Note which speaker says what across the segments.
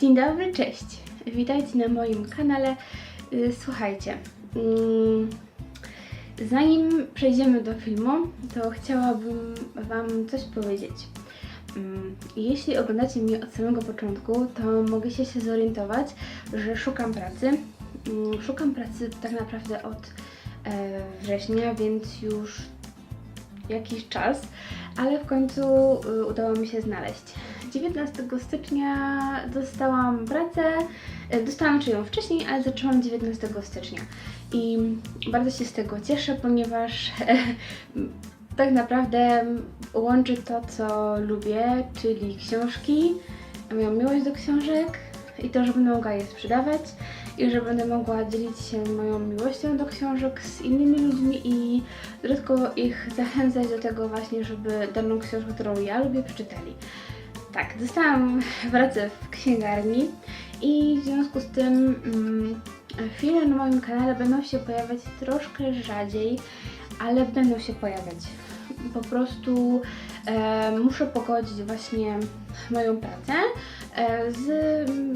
Speaker 1: Dzień dobry, cześć. Witajcie na moim kanale. Y, Słuchajcie, mm, zanim przejdziemy do filmu, to chciałabym Wam coś powiedzieć. Mm, Jeśli oglądacie mnie od samego początku, to mogliście się zorientować, że szukam pracy. Mm, Szukam pracy tak naprawdę od e, września, więc już jakiś czas, ale w końcu y, udało mi się znaleźć. 19 stycznia dostałam pracę, y, dostałam czy ją wcześniej, ale zaczęłam 19 stycznia i bardzo się z tego cieszę, ponieważ tak naprawdę łączy to, co lubię, czyli książki, moją miłość do książek i to, że będę mogła je sprzedawać i że będę mogła dzielić się moją miłością do książek z innymi ludźmi i dodatkowo ich zachęcać do tego właśnie, żeby daną książkę, którą ja lubię, przeczytali. Tak, dostałam pracę w księgarni i w związku z tym mm, filmy na moim kanale będą się pojawiać troszkę rzadziej, ale będą się pojawiać. Po prostu e, muszę pogodzić właśnie moją pracę e, z,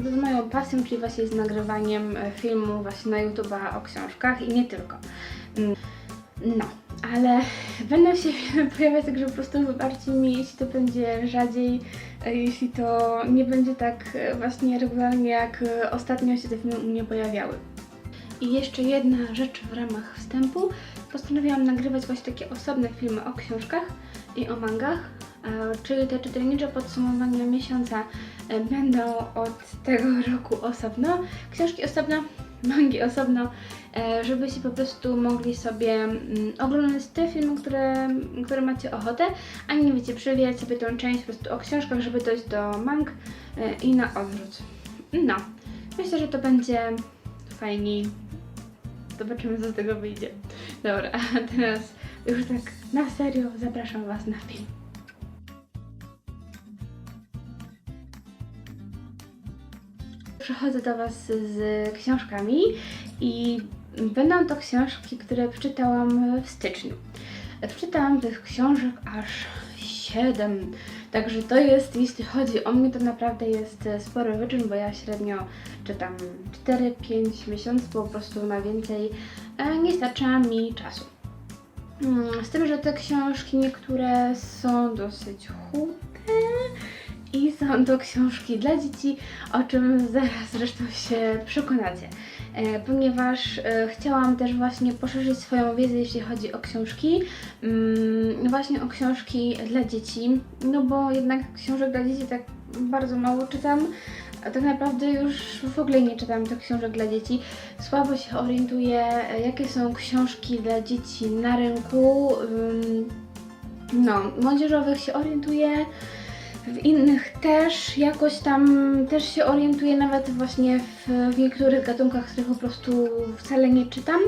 Speaker 1: z moją pasją, czyli właśnie z nagrywaniem filmu właśnie na YouTube'a o książkach i nie tylko. Mm, No, ale będą się pojawiać, także po prostu wybaczcie mi, jeśli to będzie rzadziej, e, jeśli to nie będzie tak e, właśnie regularnie, jak e, ostatnio się te filmy u mnie pojawiały. I jeszcze jedna rzecz w ramach wstępu. Postanowiłam nagrywać właśnie takie osobne filmy o książkach i o mangach, czyli te czytelnicze podsumowania miesiąca będą od tego roku osobno, książki osobno, mangi osobno, e, żebyście po prostu mogli sobie mm, oglądać te filmy, które, które macie ochotę, a nie wiecie, przewijać sobie tą część po prostu o książkach, żeby dojść do mang e, i na odwrót. No, myślę, że to będzie fajniej. Zobaczymy, co z tego wyjdzie. Dobra, a teraz już tak na serio zapraszam Was na film. Przechodzę do Was z książkami i będą to książki, które przeczytałam w styczniu. Przeczytałam tych książek aż 7. Także to jest, jeśli chodzi o mnie, to naprawdę jest spory wyczyn, bo ja średnio czytam 4-5 miesięcy, po prostu na więcej e, nie starcza mi czasu. Mm, Z tym, że te książki niektóre są dosyć chude i są to książki dla dzieci, o czym zaraz zresztą się przekonacie. E, ponieważ e, chciałam też właśnie poszerzyć swoją wiedzę, jeśli chodzi o książki, mm, właśnie o książki dla dzieci, no bo jednak książek dla dzieci tak bardzo mało czytam, a tak naprawdę już w ogóle nie czytam tych książek dla dzieci. Słabo się orientuję, e, jakie są książki dla dzieci na rynku. No, młodzieżowych się orientuję, w innych też jakoś tam też się orientuję, nawet właśnie w, w niektórych gatunkach, których po prostu wcale nie czytam,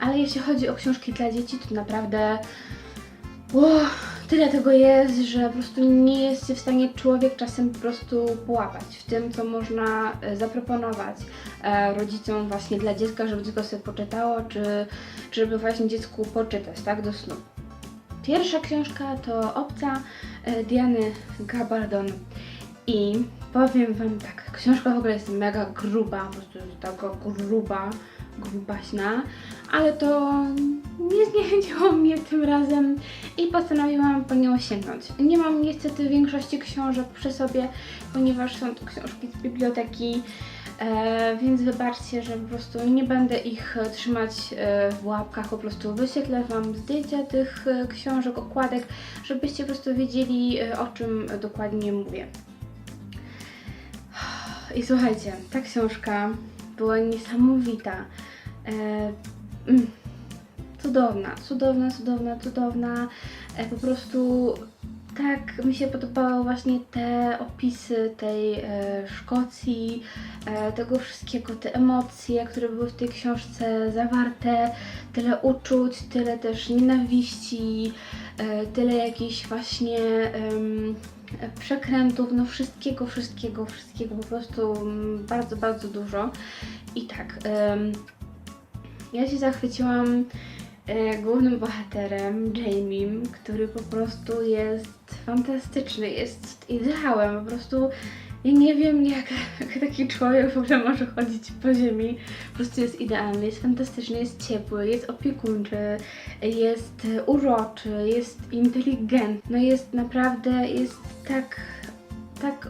Speaker 1: ale jeśli chodzi o książki dla dzieci, to naprawdę tyle tego jest, że po prostu nie jest się w stanie człowiek czasem po prostu połapać w tym, co można e, zaproponować e, rodzicom właśnie dla dziecka, żeby dziecko sobie poczytało, czy, czy żeby właśnie dziecku poczytać, tak, do snu. Pierwsza książka to Obca Diany Gabaldon i powiem Wam tak, książka w ogóle jest mega gruba, po prostu taka gruba, grubaśna, ale to nie zniechęciło mnie tym razem i postanowiłam po nią sięgnąć. Nie mam niestety większości książek przy sobie, ponieważ są to książki z biblioteki, E, więc wybaczcie, że po prostu nie będę ich e, trzymać e, w łapkach, po prostu wyświetlę Wam zdjęcia tych e, książek, okładek, żebyście po prostu wiedzieli e, o czym dokładnie mówię. I słuchajcie, ta książka była niesamowita. E, mm, cudowna, cudowna, cudowna, cudowna. E, po prostu tak mi się podobały właśnie te opisy tej e, Szkocji, e, tego wszystkiego, te emocje, które były w tej książce zawarte, tyle uczuć, tyle też nienawiści, e, tyle jakichś właśnie em, przekrętów, no wszystkiego, wszystkiego, wszystkiego, po prostu mm, bardzo, bardzo dużo. I tak, em, ja się zachwyciłam e, głównym bohaterem, Jamiem, który po prostu jest fantastyczny, jest ideałem, po prostu Ja nie wiem, jak, jak taki człowiek w ogóle może chodzić po ziemi. Po prostu jest idealny, jest fantastyczny, jest ciepły, jest opiekuńczy, jest uroczy, jest inteligentny. No jest naprawdę, jest tak, tak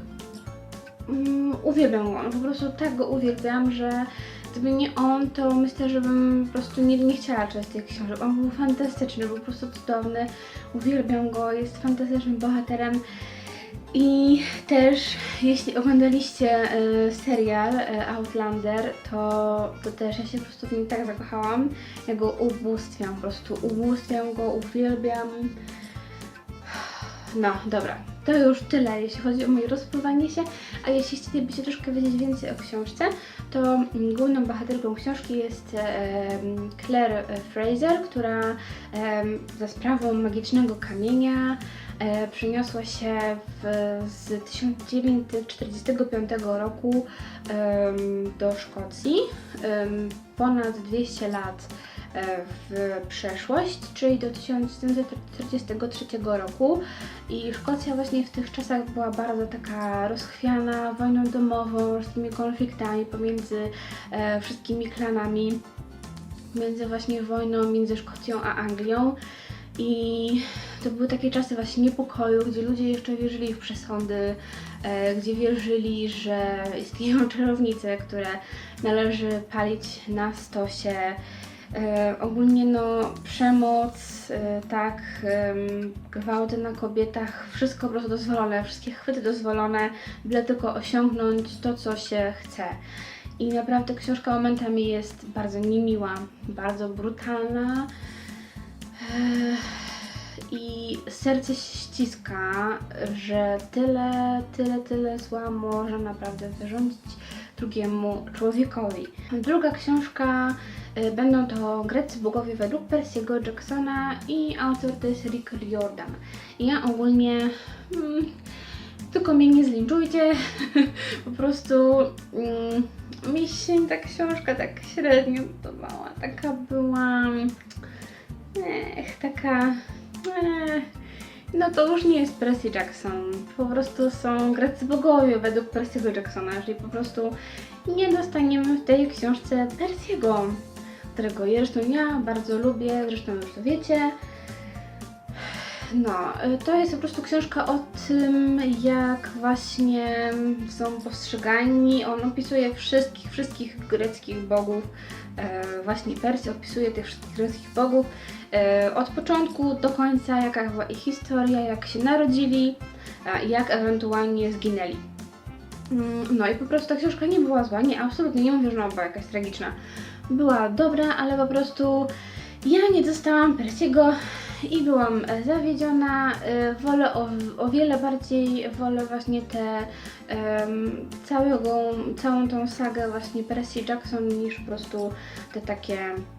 Speaker 1: mm, uwielbiam go. No po prostu tak go uwielbiam, że gdyby nie on, to myślę, że bym po prostu nie, nie chciała czytać tych książek. On był fantastyczny, był po prostu cudowny. Uwielbiam go, jest fantastycznym bohaterem. I też, jeśli oglądaliście e, serial e, Outlander, to, to też ja się po prostu w nim tak zakochałam. Ja go ubóstwiam, po prostu ubóstwiam go, uwielbiam. No, dobra. To już tyle, jeśli chodzi o moje rozpływanie się. A jeśli chcielibyście troszkę wiedzieć więcej o książce, to mm, główną bohaterką książki jest em, Claire Fraser, która za sprawą magicznego kamienia e, przeniosła się w, z 1945 roku do Szkocji. Ponad 200 lat e, w przeszłość, czyli do 1943 roku. I Szkocja właśnie w tych czasach była bardzo taka rozchwiana wojną domową, wszystkimi konfliktami pomiędzy e, wszystkimi klanami, między właśnie wojną między Szkocją a Anglią. I to były takie czasy właśnie niepokoju, gdzie ludzie jeszcze wierzyli w przesądy, e, gdzie wierzyli, że istnieją czarownice, które należy palić na stosie. E, ogólnie no przemoc, e, tak, gwałty na kobietach, wszystko po prostu dozwolone, wszystkie chwyty dozwolone, byle tylko osiągnąć to, co się chce. I naprawdę książka momentami jest bardzo niemiła, bardzo brutalna. Ech, I serce się ściska, że tyle, tyle, tyle zła może naprawdę wyrządzić drugiemu człowiekowi. Druga książka y, będą to Grecy bogowie według Percy'ego Jacksona i autor to jest Rick Riordan. Ja ogólnie mm, tylko mnie nie zlinczujcie, po prostu mm, mi się ta książka tak średnio podobała. Taka była Ech, taka. Ech, no to już nie jest Percy Jackson. Po prostu są Grecy bogowie według Percy'ego Jacksona, czyli po prostu nie dostaniemy w tej książce Percy'ego, którego zresztą ja bardzo lubię, zresztą już to wiecie. No, y, to jest po prostu książka o tym, jak właśnie są postrzegani. On opisuje wszystkich, wszystkich greckich bogów. E, właśnie Persji opisuje tych wszystkich bogów e, od początku do końca, jaka była ich historia, jak się narodzili, jak ewentualnie zginęli. Mm, No i po prostu ta książka nie była zła, nie, absolutnie nie mówię, że ona była jakaś tragiczna. Była dobra, ale po prostu ja nie dostałam Persiego i byłam zawiedziona. E, Wolę o, o wiele bardziej, wolę właśnie em, całego, całą tą sagę właśnie Percy Jackson niż po prostu te takie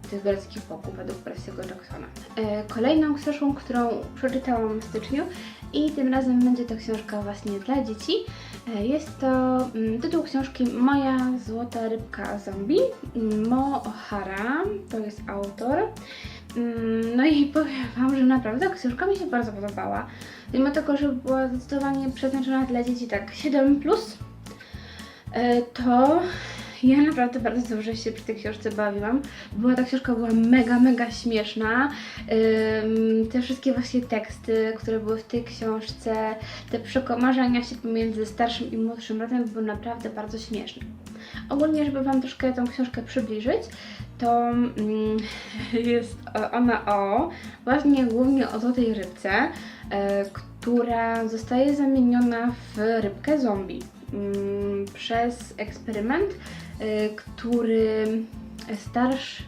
Speaker 1: tych greckich bogów według Percy'ego Jacksona. E, Kolejną książką, którą przeczytałam w styczniu i tym razem będzie to książka właśnie dla dzieci. E, Jest to mm, tytuł książki Moja złota rybka zombie. Mo O'Hara to jest autor. Mm, No i powiem Wam, że naprawdę książka mi się bardzo podobała. Mimo tego, że była zdecydowanie przeznaczona dla dzieci tak 7+, plus, e, to ja naprawdę bardzo dobrze się przy tej książce bawiłam. Była ta książka była mega, mega śmieszna. Te wszystkie właśnie teksty, które były w tej książce, te przekomarzania się pomiędzy starszym i młodszym bratem były naprawdę bardzo śmieszne. Ogólnie, żeby Wam troszkę tą książkę przybliżyć, to mm, jest ona o właśnie głównie o złotej rybce, e, która zostaje zamieniona w rybkę zombie mm, przez eksperyment, e, który starszy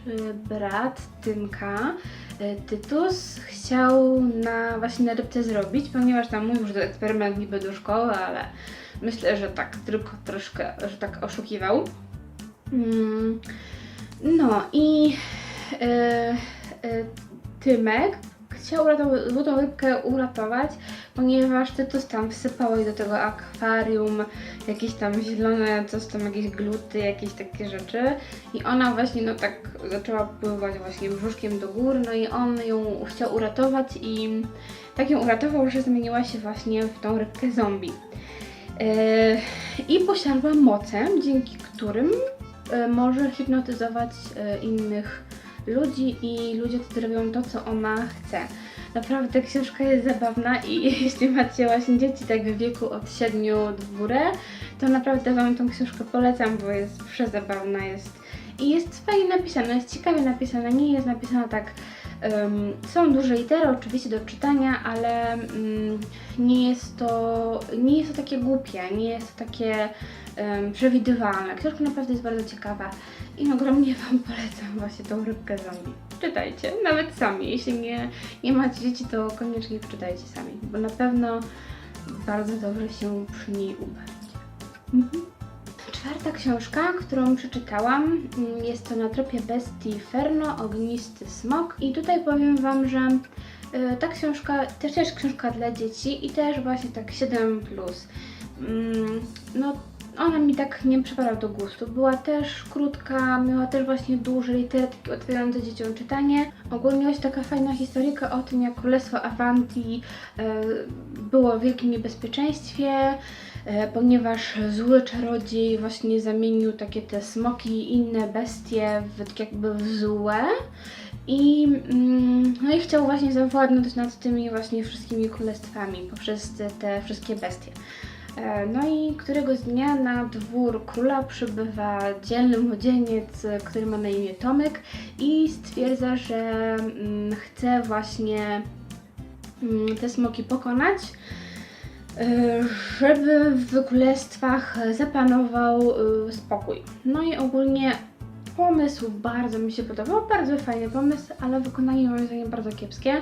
Speaker 1: brat Tymka, e, Tytus, chciał na właśnie na rybce zrobić, ponieważ tam mówił, że to eksperyment niby do szkoły, ale myślę, że tak tylko troszkę, że tak oszukiwał. Mm, No i e, e, Tymek chciał uratow- złotą rybkę uratować, ponieważ Tytus tam wsypał jej do tego akwarium jakieś tam zielone, coś tam, jakieś gluty, jakieś takie rzeczy. I ona właśnie no tak zaczęła pływać właśnie brzuszkiem do góry, no i on ją chciał uratować i tak ją uratował, że zmieniła się właśnie w tą rybkę zombie. E, I posiadła moce, dzięki którym może hipnotyzować e, innych ludzi i ludzie to robią to, co ona chce. Naprawdę książka jest zabawna i jeśli macie właśnie dzieci tak w wieku od 7 w górę, to naprawdę Wam tą książkę polecam, bo jest przezabawna, jest i jest fajnie napisana, jest ciekawie napisana, nie jest napisana tak Ym, są duże litery oczywiście do czytania, ale ym, nie, jest to, nie jest to takie głupie, nie jest to takie ym, przewidywalne. Książka naprawdę jest bardzo ciekawa i ogromnie Wam polecam właśnie tą rybkę zombie. Czytajcie, nawet sami. Jeśli nie, nie macie dzieci, to koniecznie czytajcie sami, bo na pewno bardzo dobrze się przy niej ubawicie. Mhm. Czwarta książka, którą przeczytałam, mm, jest to Na tropie bestii Ferno, Ognisty Smok. I tutaj powiem Wam, że y, ta książka też jest książka dla dzieci i też właśnie tak 7+. Plus. Mm, No, ona mi tak nie przypadała do gustu. Była też krótka, miała też właśnie duże litery, takie otwierające dzieciom czytanie. Ogólnie jest taka fajna historyjka o tym, jak Królestwo Avanti y, było w wielkim niebezpieczeństwie, e, ponieważ zły czarodziej właśnie zamienił takie te smoki i inne bestie w, tak jakby w złe. I, mm, no i chciał właśnie zawładnąć nad tymi właśnie wszystkimi królestwami poprzez te, te wszystkie bestie. E, No i któregoś dnia na dwór króla przybywa dzielny młodzieniec, e, który ma na imię Tomek i stwierdza, że mm, chce właśnie mm, te smoki pokonać, e, żeby w królestwach zapanował spokój. No i ogólnie pomysł bardzo mi się podobał, bardzo fajny pomysł, ale wykonanie moim zdaniem bardzo kiepskie.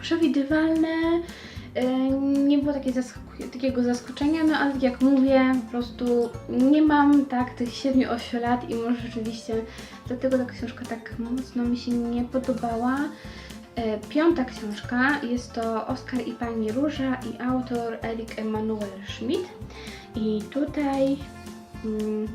Speaker 1: Przewidywalne, nie było takiego zaskoczenia, no ale jak mówię, po prostu nie mam tak tych 7-8 lat i może rzeczywiście dlatego ta książka tak mocno mi się nie podobała. E, Piąta książka jest to Oskar i Pani Róża i autor Erik Emanuel Schmidt. I tutaj mm,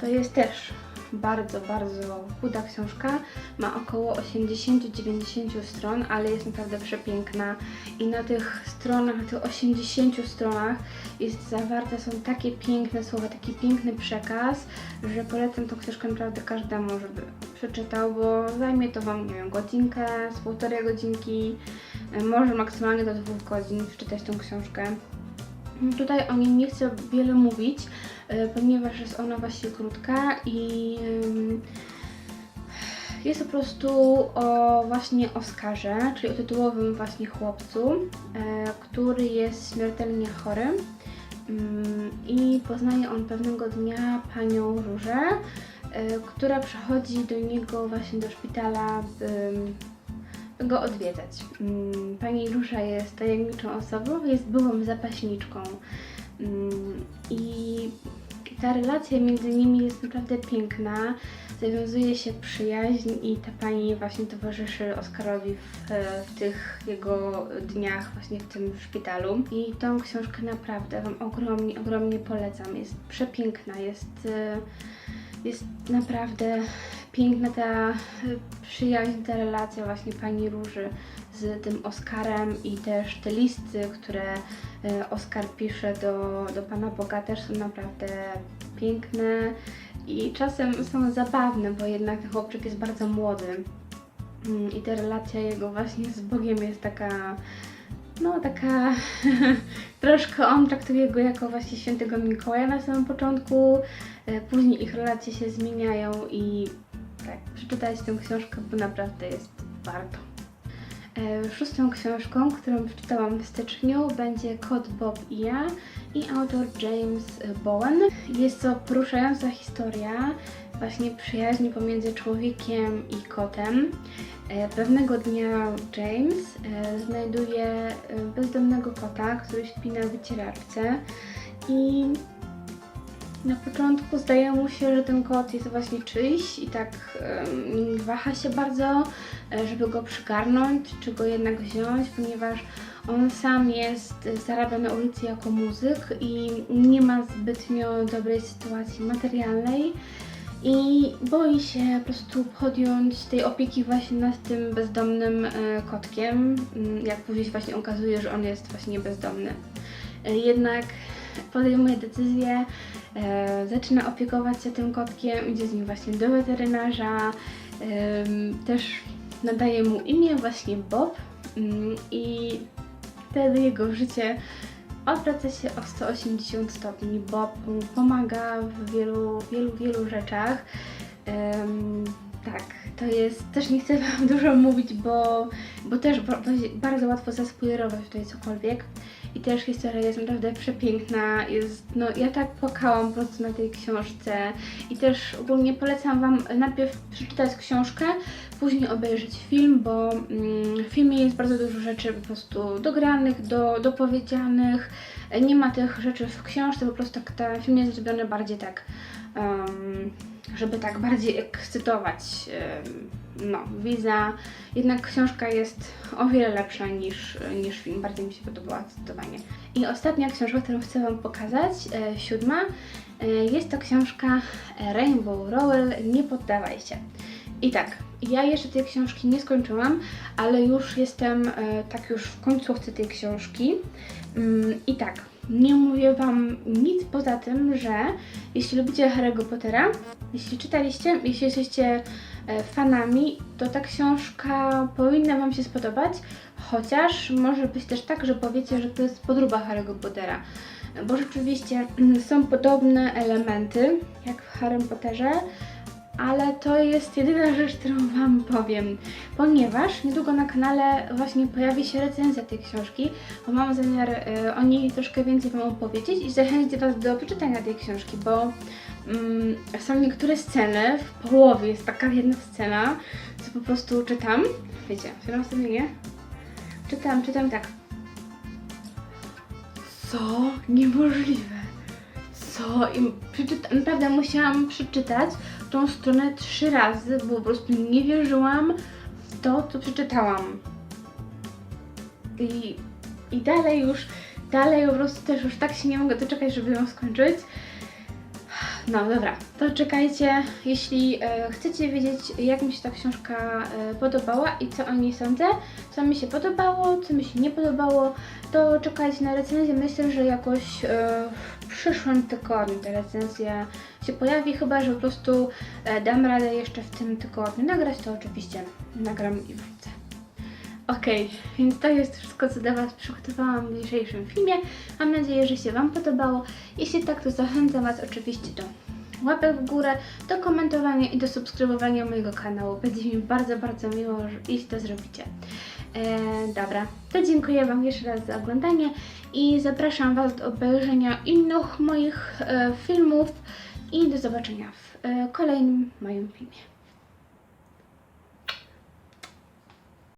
Speaker 1: to jest też bardzo, bardzo chuda książka. Ma około 80-90 stron, ale jest naprawdę przepiękna. I na tych stronach, na tych 80 stronach jest zawarte, są takie piękne słowa, taki piękny przekaz, że polecam tą książkę naprawdę każdemu, żeby przeczytał, bo zajmie to Wam, nie wiem, godzinkę, z półtorej godzinki, może maksymalnie do dwóch godzin przeczytać tą książkę. Tutaj o niej nie chcę wiele mówić, ponieważ jest ona właśnie krótka i jest po prostu o właśnie Oskarze, czyli o tytułowym właśnie chłopcu, e, który jest śmiertelnie chory Ym, i poznaje on pewnego dnia panią Różę, e, która przychodzi do niego właśnie do szpitala, by go odwiedzać. Mm, Pani Róża jest tajemniczą osobą, jest byłą zapaśniczką Mm, i ta relacja między nimi jest naprawdę piękna. Zawiązuje się przyjaźń i ta pani właśnie towarzyszy Oskarowi w, w tych jego dniach właśnie w tym szpitalu. I tą książkę naprawdę Wam ogromnie, ogromnie polecam. Jest przepiękna, jest, e, jest naprawdę piękna ta y, przyjaźń, ta relacja właśnie pani Róży z tym Oskarem i też te listy, które y, Oskar pisze do, do Pana Boga też są naprawdę piękne i czasem są zabawne, bo jednak ten chłopczyk jest bardzo młody. Mm, i ta relacja jego właśnie z Bogiem jest taka no taka troszkę on traktuje go jako właśnie świętego Mikołaja na samym początku, e, później ich relacje się zmieniają i tak, przeczytać tę książkę, bo naprawdę jest warto. E, Szóstą książką, którą przeczytałam w styczniu będzie Kot Bob i ja i autor James Bowen. Jest to poruszająca historia właśnie przyjaźni pomiędzy człowiekiem i kotem. E, Pewnego dnia James e, znajduje bezdomnego kota, który śpi na wycieraczce i na początku zdaje mu się, że ten kot jest właśnie czyjś i tak em, waha się bardzo, e, żeby go przygarnąć, czy go jednak wziąć, ponieważ on sam jest, zarabia na ulicy jako muzyk i nie ma zbytnio dobrej sytuacji materialnej i boi się po prostu podjąć tej opieki właśnie nad tym bezdomnym e, kotkiem, jak później właśnie okazuje, że on jest właśnie bezdomny. e, jednak podejmuje decyzję, e, zaczyna opiekować się tym kotkiem, idzie z nim właśnie do weterynarza, em, też nadaje mu imię właśnie Bob mm, i wtedy jego życie odwraca się o 180 stopni. Bob pomaga w wielu, wielu, wielu rzeczach. Tak, to jest, też nie chcę Wam dużo mówić, bo, bo też ba- ba- bardzo łatwo zaspoilerować tutaj cokolwiek. I też historia jest naprawdę przepiękna, jest, no ja tak płakałam po prostu na tej książce. I też ogólnie polecam Wam najpierw przeczytać książkę, później obejrzeć film, bo mm, w filmie jest bardzo dużo rzeczy po prostu dogranych, do, dopowiedzianych, nie ma tych rzeczy w książce, po prostu tak, ten film jest zrobiony bardziej tak, em, żeby tak bardziej ekscytować no, widza. Jednak książka jest o wiele lepsza niż, niż film, bardziej mi się podobała zdecydowanie. I ostatnia książka, którą chcę Wam pokazać, e, siódma, e, jest to książka Rainbow Rowell Nie poddawaj się. I tak, ja jeszcze tej książki nie skończyłam, ale już jestem e, tak już w końcówce tej książki. Mm, I tak, nie mówię Wam nic poza tym, że jeśli lubicie Harry'ego Pottera, jeśli czytaliście, jeśli jesteście e, fanami, to ta książka powinna Wam się spodobać, chociaż może być też tak, że powiecie, że to jest podróba Harry'ego Pottera. Bo rzeczywiście są podobne elementy, jak w Harrym Potterze, ale to jest jedyna rzecz, którą Wam powiem, ponieważ niedługo na kanale właśnie pojawi się recenzja tej książki, bo mam zamiar e, o niej troszkę więcej Wam opowiedzieć i zachęcić Was do przeczytania tej książki, bo mm, są niektóre sceny, w połowie jest taka jedna scena, co po prostu czytam, wiecie, czytam sobie nie? Czytam, czytam tak. Co? Niemożliwe. Co? I przeczyta- naprawdę musiałam przeczytać tą stronę trzy razy, bo po prostu nie wierzyłam w to, co przeczytałam. I, I dalej już, dalej po prostu też już tak się nie mogę doczekać, żeby ją skończyć. No dobra, to czekajcie. Jeśli e, chcecie wiedzieć, jak mi się ta książka e, podobała i co o niej sądzę, co mi się podobało, co mi się nie podobało, to czekajcie na recenzję. Myślę, że jakoś e, w przyszłym tygodniu ta recenzja się pojawi, chyba że po prostu e, dam radę jeszcze w tym tygodniu nagrać, to oczywiście nagram i Okej, więc to jest wszystko, co dla Was przygotowałam w dzisiejszym filmie. Mam nadzieję, że się Wam podobało. Jeśli tak, to zachęcam Was oczywiście do łapek w górę, do komentowania i do subskrybowania mojego kanału. Będzie mi bardzo, bardzo miło, jeśli to zrobicie. E, dobra, to dziękuję Wam jeszcze raz za oglądanie i zapraszam Was do obejrzenia innych moich e, filmów i do zobaczenia w e, kolejnym moim filmie.